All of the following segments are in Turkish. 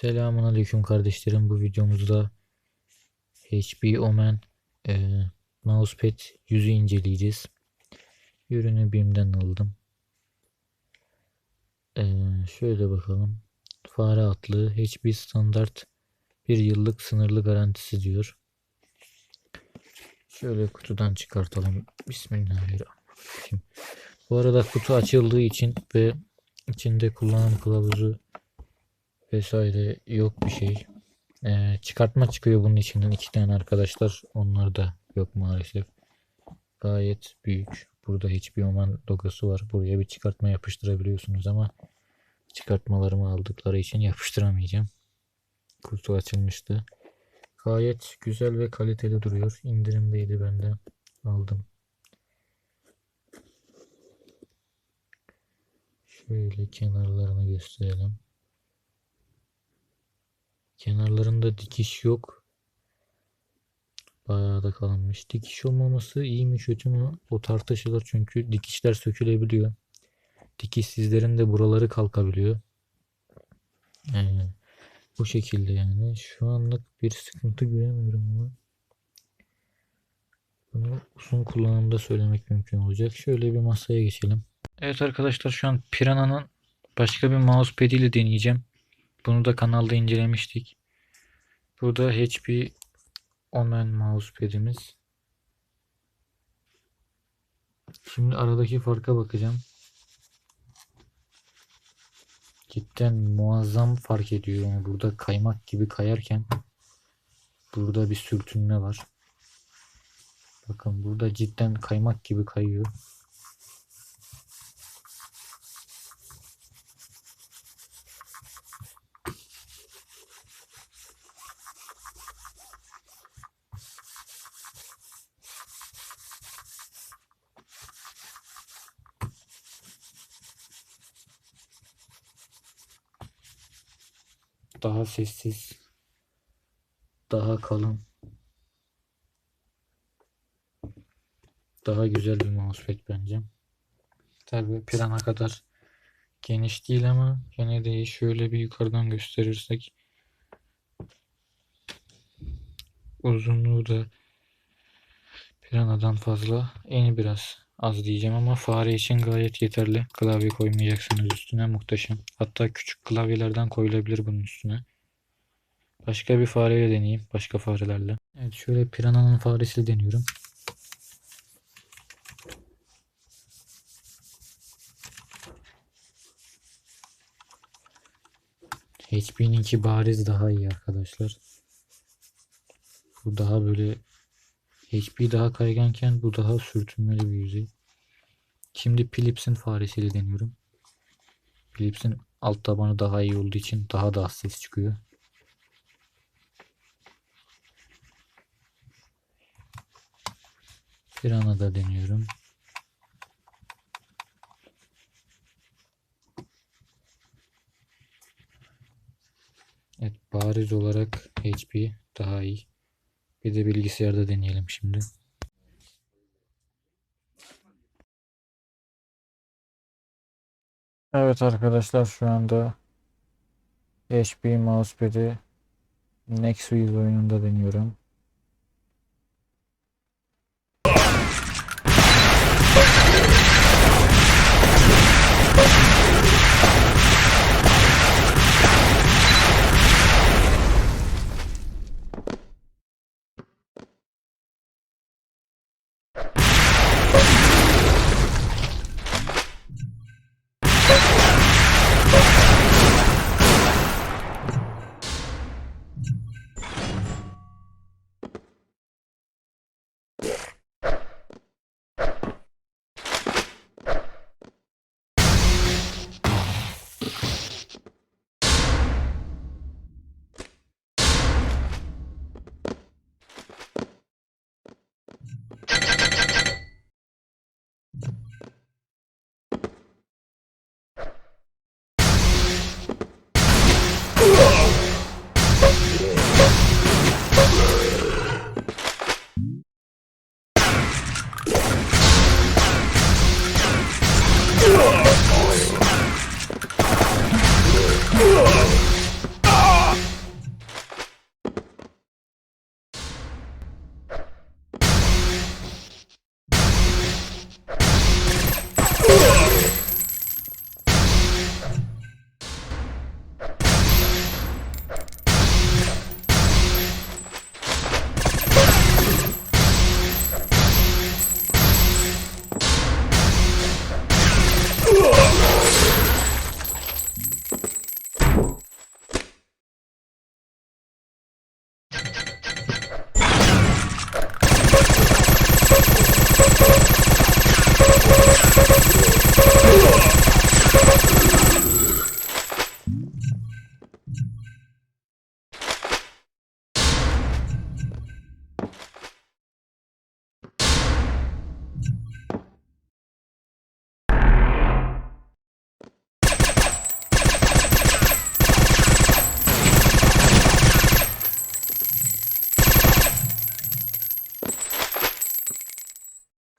Selamun aleyküm kardeşlerim. Bu videomuzda HP Omen e, Mousepad yüzü inceleyeceğiz. Ürünü BİM'den aldım. E, şöyle bakalım. Fare atlı HP standart bir yıllık sınırlı garantisi diyor. Şöyle kutudan çıkartalım. Bismillahirrahmanirrahim. Bu arada kutu açıldığı için ve içinde kullanım kılavuzu vesaire yok bir şey. Ee, çıkartma çıkıyor bunun içinden iki tane arkadaşlar. Onlar da yok maalesef. Gayet büyük. Burada hiçbir Oman logosu var. Buraya bir çıkartma yapıştırabiliyorsunuz ama çıkartmalarımı aldıkları için yapıştıramayacağım. Kutu açılmıştı. Gayet güzel ve kaliteli duruyor. İndirimdeydi ben de aldım. Şöyle kenarlarını gösterelim. Kenarlarında dikiş yok. Bayağı da kalınmış. Dikiş olmaması iyi mi kötü mü? O tartışılır çünkü dikişler sökülebiliyor. Dikişsizlerin de buraları kalkabiliyor. Ee, bu şekilde yani. Şu anlık bir sıkıntı göremiyorum ama. Bunu uzun kullanımda söylemek mümkün olacak. Şöyle bir masaya geçelim. Evet arkadaşlar şu an Piranha'nın başka bir mousepad ile deneyeceğim. Bunu da kanalda incelemiştik. Burada HP Omen mousepad'imiz. Şimdi aradaki farka bakacağım. Cidden muazzam fark ediyor. Yani burada kaymak gibi kayarken burada bir sürtünme var. Bakın burada cidden kaymak gibi kayıyor. Daha sessiz. Daha kalın. Daha güzel bir mousepad bence. Tabii plana kadar geniş değil ama gene de şöyle bir yukarıdan gösterirsek uzunluğu da planadan fazla. Eni biraz az diyeceğim ama fare için gayet yeterli. Klavye koymayacaksınız üstüne muhteşem. Hatta küçük klavyelerden koyulabilir bunun üstüne. Başka bir fareyle deneyeyim. Başka farelerle. Evet şöyle Piranha'nın faresiyle deniyorum. HP'ninki bariz daha iyi arkadaşlar. Bu daha böyle HP daha kayganken bu daha sürtünmeli bir yüzey. Şimdi Philips'in faresiyle deniyorum. Philips'in alt tabanı daha iyi olduğu için daha da az ses çıkıyor. Pirana da deniyorum. Evet bariz olarak HP daha iyi. Bir de bilgisayarda deneyelim şimdi. Evet arkadaşlar şu anda HP mousepad'i Nexus oyununda deniyorum.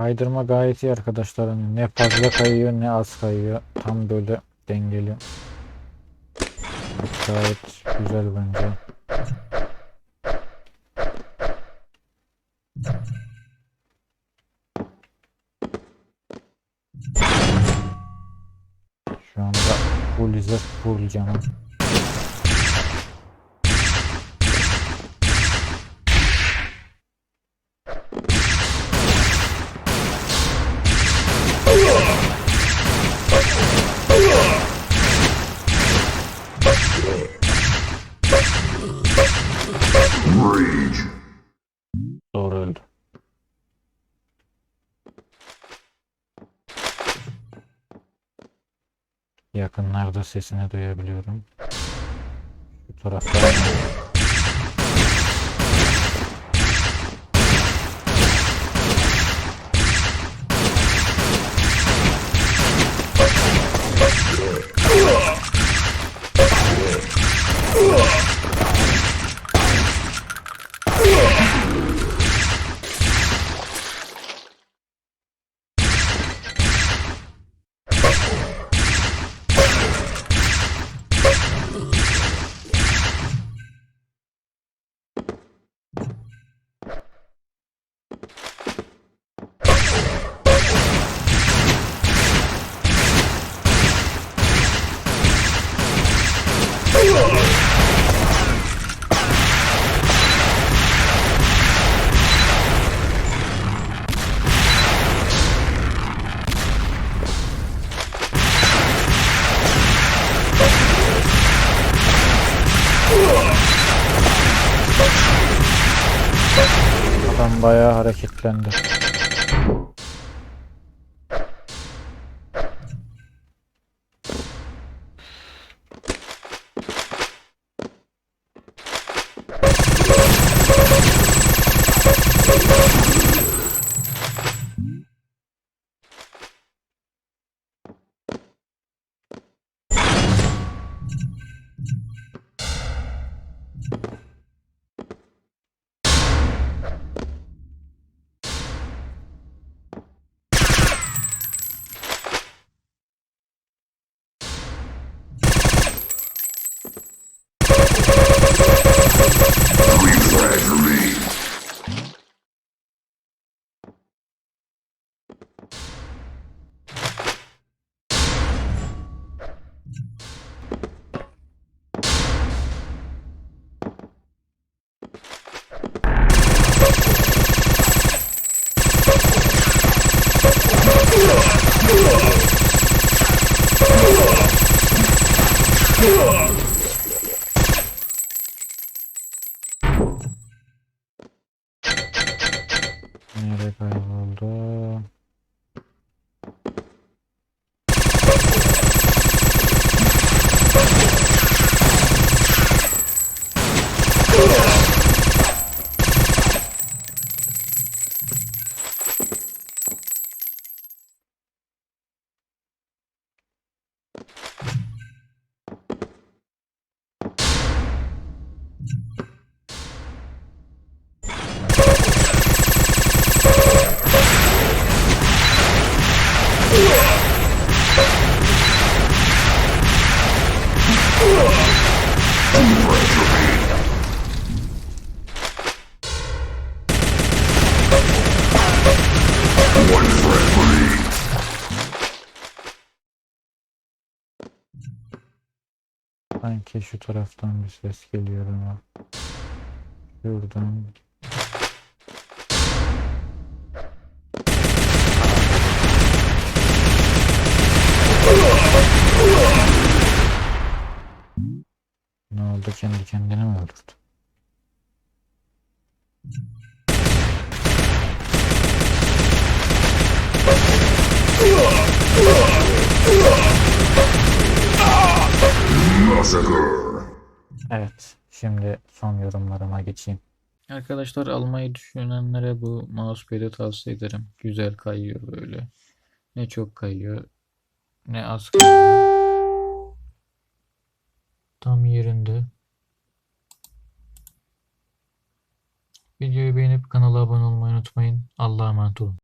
Kaydırma gayet iyi arkadaşlar. Hani Ne fazla kayıyor ne az kayıyor. Tam böyle dengeli. Gayet güzel bence. Şu anda full izler full canım. Yakınlarda sesini duyabiliyorum. Şu tarafta. Adam bayağı hareketlendi. Whoa. Sanki şu taraftan bir ses geliyor ama. Şuradan. Ne oldu kendi kendine mi öldürdü? Evet, şimdi son yorumlarıma geçeyim. Arkadaşlar almayı düşünenlere bu mousepad'i tavsiye ederim. Güzel kayıyor böyle. Ne çok kayıyor, ne az kayıyor. Tam yerinde. Videoyu beğenip kanala abone olmayı unutmayın. Allah'a emanet olun.